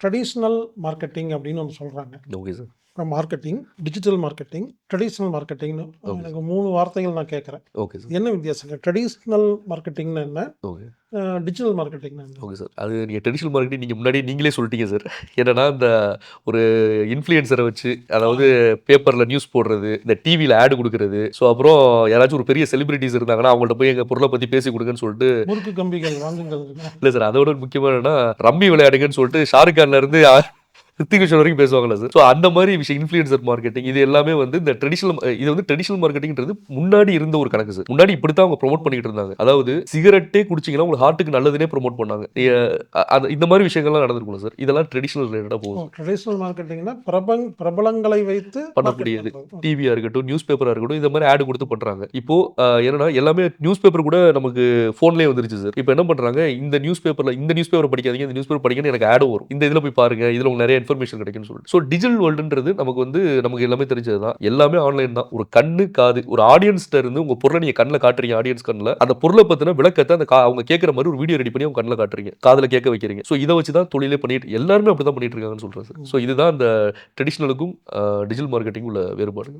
Traditional marketing அப்படின்னு ஒன்று சொல்கிறாங்க okay sir marketing digital marketing traditional மார்க்கெட்டிங்னு எனக்கு மூணு வார்த்தைகள் நான் கேட்குறேன் ஓகே சார் என்ன வித்தியாசங்க ட்ரெடிஷ்னல் மார்க்கெட்டிங்னா என்ன? ஓகே டிஜிட்டல் மார்க்கெட்டிங்னா என்ன ஓகே சார். அது நீங்கள் ட்ரெடிஷ்னல் மார்க்கெட்டிங் நீங்கள் முன்னாடி நீங்களே சொல்லிட்டீங்க சார். என்னன்னா இந்த ஒரு இன்ஃப்ளூயன்சரை வச்சு அதாவது பேப்பரில் நியூஸ் போடுறது இந்த டிவியில் ஆடு கொடுக்குறது. ஸோ அப்புறம் யாராச்சும் ஒரு பெரிய செலிபிரிட்டிஸ் இருந்தாங்கன்னா அவங்கள்ட்ட போய் எங்கள் பொருளை பற்றி பேசி கொடுங்கன்னு சொல்லிட்டு முறுக்கு கம்பிகள் வாங்குங்கள். இல்லை சார் அதோட முக்கியமான ரம்மி விளையாடுங்கன்னு சொல்லிட்டு ஷாருக் கான்ல இருந்து ஆ- ரித்திக் ரோஷன் வரைக்கும் பேசுவாங்கல்ல சார்? ஸோ அந்த மாதிரி விஷயம் இன்ஃப்ளூயன்சர் மார்க்கெட்டிங் இது எல்லாமே வந்து இந்த ட்ரெடிஷனல் இது வந்து ட்ரெடிஷனல் மார்க்கெட்டிங்ன்றது முன்னாடி இருந்த ஒரு கணக்கு சார். முன்னாடி இப்படி தான் அவங்க ப்ரோமோட் பண்ணிட்டு இருந்தாங்க. அதாவது சிகரெட்டே குடிச்சிங்கன்னா உங்களுக்கு ஹார்ட்டுக்கு நல்லதுனே ப்ரோமோட் பண்ணாங்க. அந்த இந்த மாதிரி விஷயங்கள்லாம் நடந்திருக்கும் சார். இதெல்லாம் ட்ரெடிஷனல் ரிலேட்டடாக போகும் ட்ரெடிஷ்னல் மார்க்கெட்டிங்னா பிரபங் பிரபலங்களை வைத்து பண்ணக்கூடியது. market பண்றது. டிவியா இருக்கட்டும் நியூஸ் பேப்பரா இருக்கட்டும் இந்த மாதிரி ஆடு கொடுத்து பண்றாங்க. இப்போ என்னன்னா எல்லாமே நியூஸ் பேப்பர் கூட நமக்கு போன்லயே வந்துருச்சு சார். இப்போ என்ன பண்றாங்க இந்த நியூஸ் பேப்பர்ல இந்த நியூஸ் பேப்பர் படிக்காதீங்க இந்த நியூஸ் பேப்பர் படிக்கணும் எனக்கு ஆடு வரும். இந்த இதுல போய் பாருங்க இதுல உங்களுக்கு நிறைய இன்ஃபர்மேஷன் கிடைக்கும்னு சொல்லிட்டு. ஸோ டிஜிட்டல் வேர்ல்டுன்றது நமக்கு வந்து நமக்கு எல்லாமே தெரிஞ்சது தான் எல்லாமே ஆன்லைன் தான். ஒரு கண்ணு காது ஒரு ஆடியன்ஸ்ல இருந்து உங்க பொருளை நீங்க கண்ணில் காட்டுறீங்க ஆடியன்ஸ் கண்ணில். அந்த பொருளை பத்தின விளக்கத்தை அந்த அவங்க கேட்குற மாதிரி ஒரு வீடியோ ரெடி பண்ணி அவங்க கண்ணில் காட்டுறீங்க. காதில் கேட்க வைக்கிறீங்க. ஸோ இதை வச்சு தான் தொழிலே பண்ணிட்டு எல்லாருமே அப்படி தான் பண்ணிட்டு இருக்காங்கன்னு சொல்றேன் சார். ஸோ இதுதான் அந்த ட்ரெடிஷ்னலுக்கும் டிஜிட்டல் மார்க்கெட்டிங் உள்ள வேறுபாடு